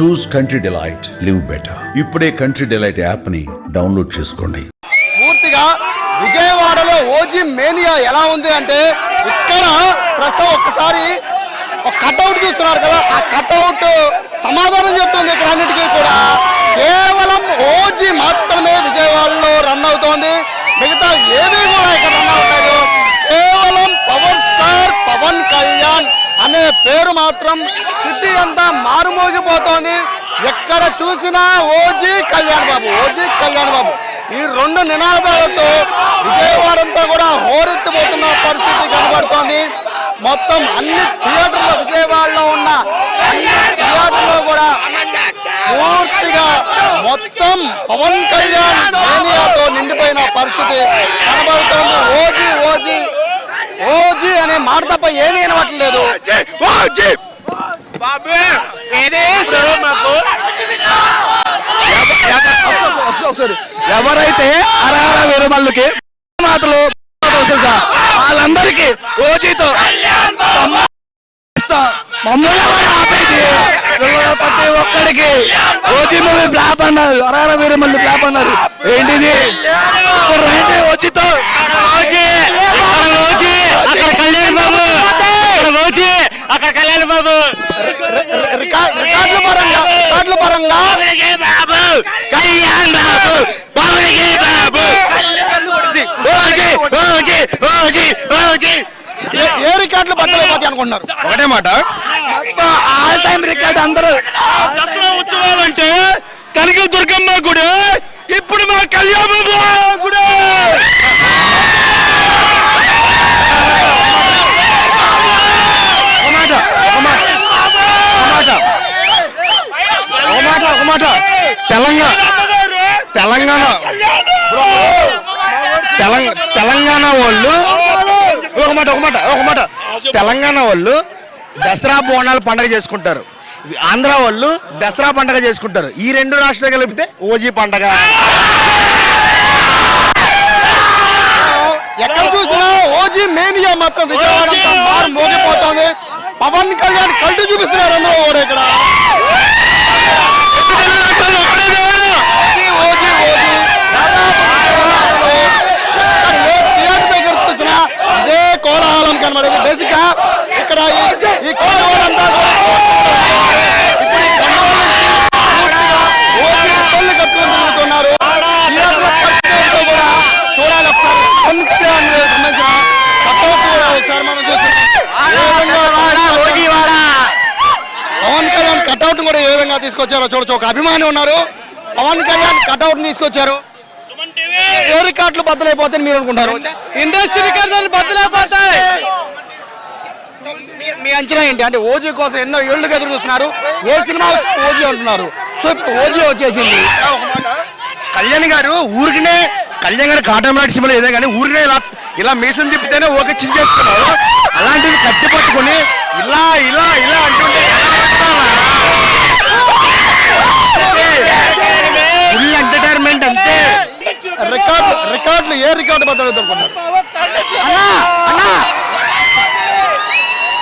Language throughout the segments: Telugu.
Choose Country Delight live better. ఇప్పుడే కంట్రీ డిలైట్ యాప్ని డౌన్లోడ్ చేసుకోండి. పూర్తిగా విజయవాడలో ఓజీ మేనియా ఎలా ఉంది అంటే ఇక్కడ ప్రస్తుతం ఒక్కసారి ఒక కట్అవుట్ చూస్తున్నారు కదా ఆ కట్అవుట్ సమాధానం చెప్తుంది ఇక్కడ అన్నిటికీ కూడా. కేవలం ఓజీ మాత్రమే విజయవాడలో రన్ అవుతోంది మిగతా ఏమీ కూడా ఇక్కడ రన్ అవ్వలేదు కేవలం పవర్ స్టార్ పవన్ కళ్యాణ్ ఇప్పుడు మాత్రం సిటీ అంతా మారుమోగిపోతోంది ఎక్కడ చూసినా ఓజీ కళ్యాణ్ బాబు ఓజీ కళ్యాణ్ బాబు. ఈ రెండు నినాదాలతో విజయవాడంతా కూడా హోరెత్తిపోతున్న పరిస్థితి కనబడుతోంది. మొత్తం అన్ని థియేటర్లు విజయవాడలో ఉన్న అన్ని థియేటర్లో కూడా పూర్తిగా మొత్తం పవన్ కళ్యాణ్ మేనియాతో నిండిపోయిన పరిస్థితి కనబడుతోంది ఓజీ ఓజీ ఓజీ అనే మాట తప్ప ఏమీ వినవట్లేదు. ఎవరైతే అరహర వీరమల్లుకి మాటలు వాళ్ళందరికీ ఓజీతో మమ్మల్ని ప్రతి ఒక్కడికి ఓజీ మూవీ ఫ్లాప్ అన్నారు. అరహర వీరమల్లు ఫ్లాప్ అన్నారు. ఏంటిది ఇప్పుడు రండి ఓజీతో ఓజీ అక్కడ ఓజీ అక్కడ కళ్యాణ్ బాబు అక్కడ ఓజీ అక్కడ కళ్యాణ్ బాబు. రికా- రికార్డుల పరంగా రికార్డుల పరంగా. Babu Kalyan Babu పవన్కి Babu. OG OG OG OG ఏ- రికార్డులు బద్దలైపోతాయి అనుకుంటున్నారు? ఒకటే మాట. ఆల్ టైం రికార్డ్ అందరూ. దసరా ఉత్సవాలు అంటే కనక దుర్గమ్మ గుడి. ఇప్పుడు మా కళ్యాణ బాబు గుడి ఒక మాట ఒక మాట ఒక మాట ఒక మాట ఒక మాట తెలంగాణ. తెలంగాణ. తెలంగాణ. తెలంగాణ వాళ్ళు. ఒక మాట ఒక మాట ఒక మాట. తెలంగాణ వాళ్ళు దసరా బోనాలు పండగ చేసుకుంటారు. ఆంధ్ర వాళ్ళు దసరా పండగ చేసుకుంటారు. ఈ రెండు రాష్ట్రాలు కలిపితే ఓజీ పండగ. ఎక్కడ చూసినా ఓజీ మేనియా మాత్రం విజయవాడ మోగిపోతుంది. మారు పవన్ కళ్యాణ్ కళ్ళు చూపిస్తున్నారు అందరూ ఇక్కడ ఓజీ, ఓజీ, ఓజీ. ఇక్కడ ఏ థియేటర్ దగ్గర చూసినా ఇదే కోలాహలం కనబడేది బేసిక్గా ఇక్కడ ఈ- ఈ కోలాహలం అంతా కూడా ఇప్పుడు ఈ గన్నవరం నుంచి పూర్తిగా ఓజీ కళ్ళు కట్టుకొని తిరుగుతున్నారు థియేటర్ పరిస్థితి ఏంటో కూడా చూడాలి ఒకసారి పవన్ కళ్యాణ్ సంబంధించిన కట్అవుట్ కూడా ఒకసారి మనం చూస్తున్నాం ఏ విధంగా పవన్ కళ్యాణ్ కట్అవుట్ కూడా ఏ విధంగా తీసుకొచ్చారో చూడొచ్చు. ఒక అభిమాని ఉన్నారు. పవన్ కళ్యాణ్ కట్అవుట్ తీసుకొచ్చారు. ఏ రికార్డులు బద్దలైపోతాయని మీరు అనుకుంటారు ఇండస్ట్రీ రికార్డులు బద్దలైపోతాయి. మీ- మీ అంచనా ఏంటి? అంటే ఓజీ కోసం ఎన్నో ఏళ్ళుగా ఎదురు చూస్తున్నారు. ఏ సినిమా ఓజీ అంటున్నారు? సో ఇప్పుడు ఓజీ వచ్చేసింది. కళ్యాణ్ గారు ఊరికినే కళ్యాణ్ గారు కాటమరాటి సినిమాలో ఏదే కానీ ఊరికినే ఇలా ఇలా మీసం తిప్పితేనే ఓకే చించేసుకున్నారు. అలాంటివి కట్టి పట్టుకుని ఇలా ఇలా ఇలా అంటుంటే ఫుల్ ఎంటర్టైన్మెంట్ అంతే రికార్డు రికార్డులు అనుకుంటున్నారు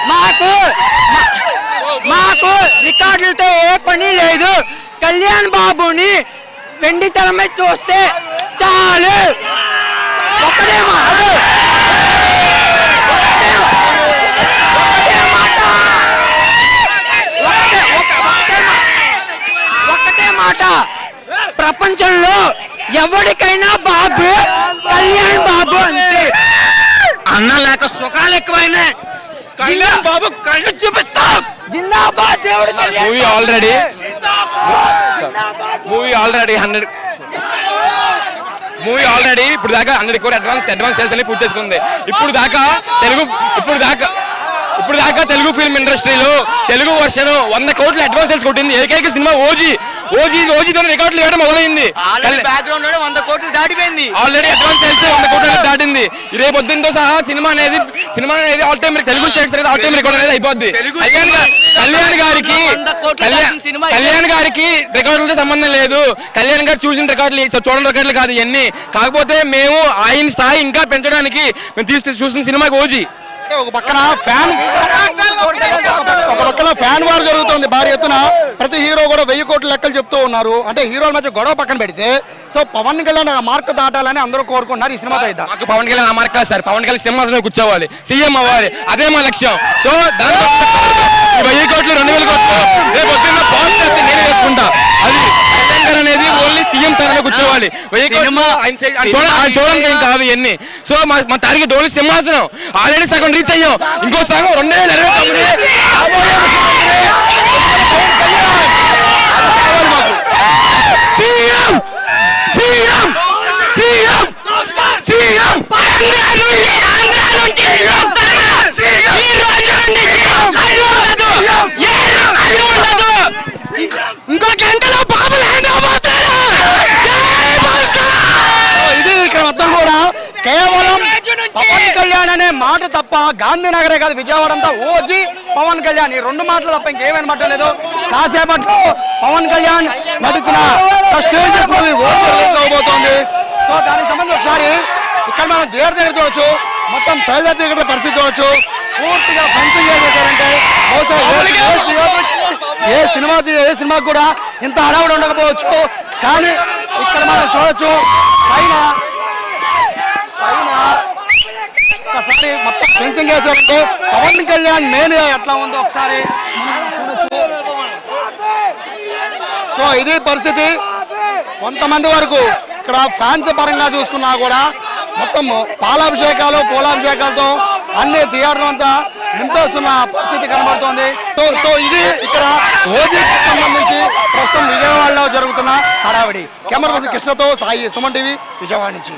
మాకు మాకు రికార్డులతో ఏ పని లేదు. కళ్యాణ్ బాబుని వెండి మీద చూస్తే చాలు. మాట. ఒకటే మాట. ప్రపంచంలో ఎవరికైనా బాబు కళ్యాణ్ బాబు అంతే అన్న లేక సుఖాలు ఎక్కువైనాయి. కళ్యాణ్ బాబు కళ్ళు చూపిస్తాం. జిందాబాద్ దేవుడు movie already. Movie already hundred. Movie already ఇప్పుడు దాకా హండ్రెడ్ కోటి అడ్వాన్స్ అడ్వాన్స్ సేల్స్ అని పూర్తి చేసుకుంది. ఇప్పుడు దాకా తెలుగు ఇప్పుడు దాకా ఇప్పుడు దాకా తెలుగు ఫిల్మ్ ఇండస్ట్రీలో తెలుగు వర్షన్ వంద కోట్ల అడ్వాన్స్ సేల్స్ కొట్టింది. ఏకైక సినిమా ఓజీ. ఓజీ ఓజీతో రికార్డులు వేయడం మొదలైంది. బ్యాక్గ్రౌండ్ వంద కోట్లు దాటిపోయింది. ఆల్రెడీ అడ్వాన్స్ సేల్స్ వంద కోట్ల దాటింది. రేపు పొద్దున్నతో సహా సినిమా అనేది సినిమా అనేది ఆల్ టైమ్ తెలుగు స్టేట్స్ అనేది ఆల్ టైమ్ రికార్డ్ అనేది అయిపోద్ది. కళ్యాణ్ గారికి కళ్యాణ్ గారికి రికార్డులతో సంబంధం లేదు. కళ్యాణ్ గారు చూసిన రికార్డులు చూడని రికార్డులు కాదు ఇవన్నీ కాకపోతే మేము ఆయన స్థాయి ఇంకా పెంచడానికి మేము తీసి చూసిన సినిమాకి ఓజీ. అంటే ఒక పక్కన ఫ్యాన్ ఒక పక్కన ఫ్యాన్ వార్ జరుగుతుంది. భారీ ఎత్తున ప్రతి హీరో కూడా వెయ్యి కోట్ల లెక్కలు చెప్తూ ఉన్నారు. అంటే హీరోల మధ్య గొడవ పక్కన పెడితే సో పవన్ కళ్యాణ్ ఆ మార్క్ దాటాలని అందరూ కోరుకుంటున్నారు ఈ సినిమాతో అయితే. పవన్ కళ్యాణ్ ఆ మార్క్ కాదు సార్. పవన్ కళ్యాణ్ సింహాసనం కూర్చోవాలి. సీఎం అవ్వాలి. అదే మా లక్ష్యం. సో ఈ వెయ్యి కోట్లు రెండు వేల కోట్లు రేపు పొద్దున్న బాస్ చేస్తే నేను వేసుకుంటా అది జగన్ అనేది ఓన్లీ సీఎం స్థానంలో కూర్చోవాలి ఏం కాదు ఇవన్నీ. సో మా మా టార్గెట్ ఓన్లీ సింహాసనం. ఆల్రెడీ సగం రీచ్ అయ్యాం. ఇంకో సగం రెండు వేల ఇరవై తొమ్మిది రాబోయే CM! CM! CM! CM Andhra నుంచి ఆంధ్ర నుంచి ఈ రోజు నుండి అది ఉండదు ఏది అది ఉండదు ఇంకో గంటలో బాబు ల్యాండ్ అవబోతాడు జై భాస్కర్ ఇది ఇక్కడ మొత్తం కూడా కేవలం పవన్ కళ్యాణ్ అనే మాట తప్ప గాంధీనగరే కాదు విజయవాడ అంతా ఓజీ పవన్ కళ్యాణ్. ఈ రెండు మాటలు తప్ప ఇంకేమైనా మాట లేదు. కాసేపట్లో పవన్ కళ్యాణ్ నటించిన అవబోతోంది సో దానికి సంబంధించి ఒకసారి ఇక్కడ మనం థియేటర్ దగ్గర చూడొచ్చు. మొత్తం శైల దగ్గర పరిస్థితి చూడొచ్చు. పూర్తిగా ఫెన్సింగ్ చేసేసారంటే ఏ- సినిమా ఏ సినిమాకి కూడా ఇంత హడావుడి ఉండకపోవచ్చు. కానీ ఇక్కడ మనం చూడొచ్చు పైన ఒకసారి మొత్తం ఫెన్సింగ్ వేసారంటే పవన్ కళ్యాణ్ మెయిన్ ఎట్లా ఉందో ఒకసారి సో ఇది పరిస్థితి. కొంతమంది వరకు ఇక్కడ ఫ్యాన్స్ పరంగా చూసుకున్నా కూడా మొత్తం పాలాభిషేకాలు పూలాభిషేకాలతో అన్ని థియేటర్ అంతా నింపేస్తున్న పరిస్థితి కనబడుతోంది. సో సో ఇది ఇక్కడ ఓజీకి సంబంధించి ప్రస్తుతం విజయవాడలో జరుగుతున్న హడావిడి. కెమెరా పర్సన్ కృష్ణతో సాయి సుమన్ టీవీ విజయవాడ నుంచి.